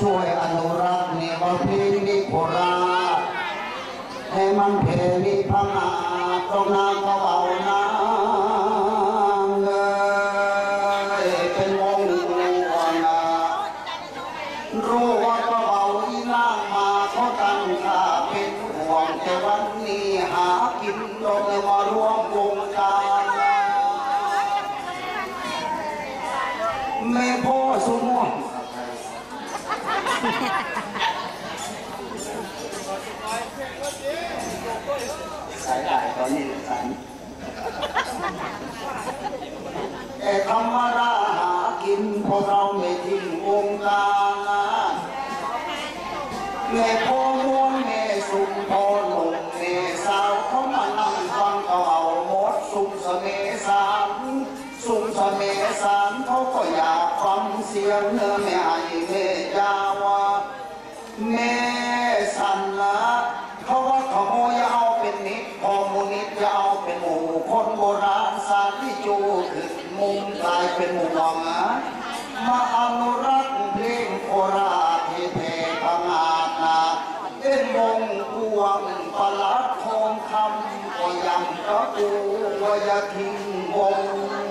ช่วยอนุรักษ์ในประเพณีโบราณให้มันเพณีพังอา ตรงน้ำก็เบาน้ำเลยเป็นวงวันนารู้ว่าก็เบาอีนางมาเขาตั้งค่าเป็นห่วงแต่วันนี้หากินโดนมารวมวงการไม่พอสมอง สายได้ตอนนี้สายแต่ธรรมดาหากินพ วกเราไม่ทิ้งวงการนะแม่พ่อม้วนแม่สุมพ่อหนุ่มแม่สาวเขามานั่งฟังเขาเอาหมดสุมเสมสารสุมเสมสารเขาก็อยากฟังเสียงเนื้อแม่ไอ้แม่ยาวาแม่สันนะเขาว่าขโมยเอาเป็นนิดพอมูนิดจะเอาเป็นหมูคนโบราณสารที่จูขึ้นมุมกลายเป็นหมู่วังนะ มาอนุรักษ์เพลงโคราชที่เทพงาจนาเป็นมงกวงประหลัดทองคำก็ยังกระปูว่าอย่าทิ้งวง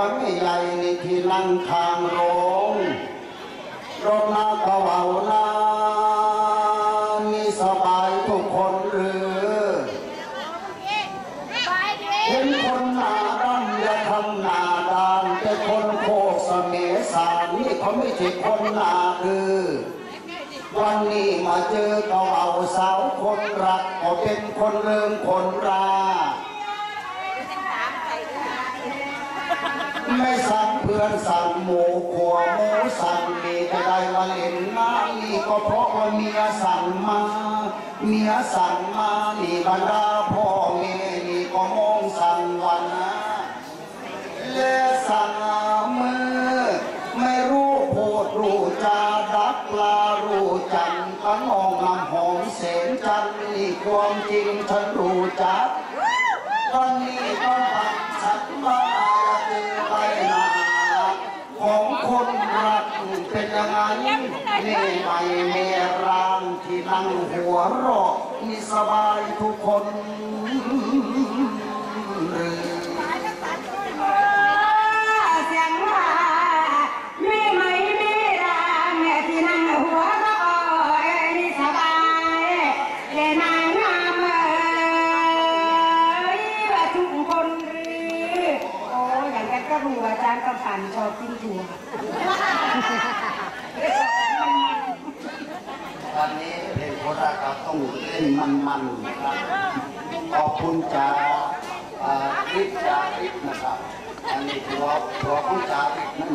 ก็ไม่ใหญ่ในที่นั่งทางโรงรถนาก็เบานานี่สบายทุกคนหรือเห็นคนหนาดำอย่าทำหน้าด่านแต่คนโคกเสมสารนี่เขาไม่ใช่คนหนาคือวันนี้มาเจอเขาเอาสาวคนรักก็เป็นคนเริงคนรา ไม่สั่งเพื่อนสั่งหมูขัวหมูสั่งมีจะได้มาเล่นน้ำนี่ก็เพราะว่าเมียสั่งมา เมียสั่งมานี่บรรดาพ่อแม่นี่ก็มองสั่งวันนะและสั่งมือไม่รู้พูดรู้จาดักปลารู้จันก็มองลำหอมเสนจันนี่ความจริงฉันรู้จักวันนี้ก็ปักฉันมาคือไปนาของคนรักเป็ นยังไงนี่ไม่เมรางที่นั่งหัวเรอกมีสบายทุกคน ต้องเล่นมันๆนะครับขอบคุณจ่าอ่าริบจ่าริบนะครับอันนี้ตัวตัวของจ่าริบนั่น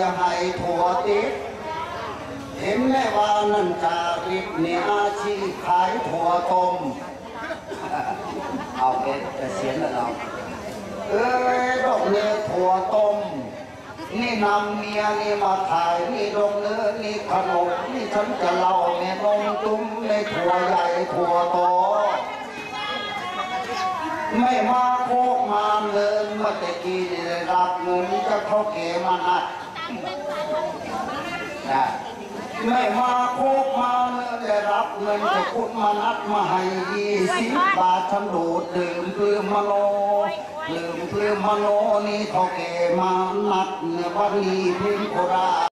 ย่าให้ถั่วติดเห็นแม่วานันจาริกเนี่อาชีพขายถั่วต้มเอาเอ็ดจะเสียงแล้วเราเอ้ดอกเนื้อถั่วต้ม นี่นำเมียนี่มาถ่ายนี่ดอกเนื้อนี่ขนมนี่ฉันจะเล่าในนมตุ้มในถั่วใหญ่ถั่วโตไม่มาโคกมาเงินมาแตะกี้ได้รับเงินจะเข้าเกมานัด นะไม่มาโคกมาเนได้รับเงินจะคุดมานัดมาให้ยี่สิบบาทฉันดูดดื่มปลือมมโลลืมปลือมมโลนี่เขาเกมานัดเนื้อวันนี้เพิ่งโคราช